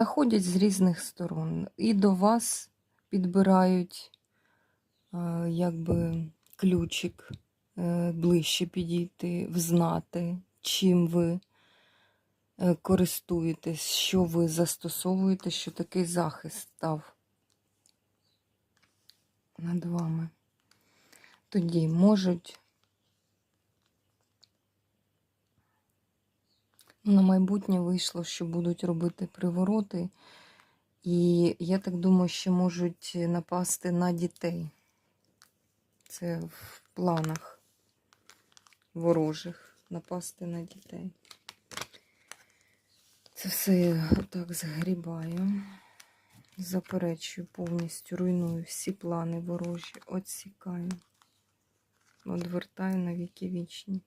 заходять з різних сторон. І до вас підбирають е, якби ключик е, ближче підійти, взнати, чим ви е, користуєтесь, що ви застосовуєте, що такий захист став над вами. Тоді можуть на майбутнє вийшло, що будуть робити привороти, і я так думаю, що можуть напасти на дітей. Це в планах ворожих напасти на дітей. Це все я отак згрібаю, заперечую повністю, руйную всі плани ворожі, отсікаю, одвертаю на віки вічні.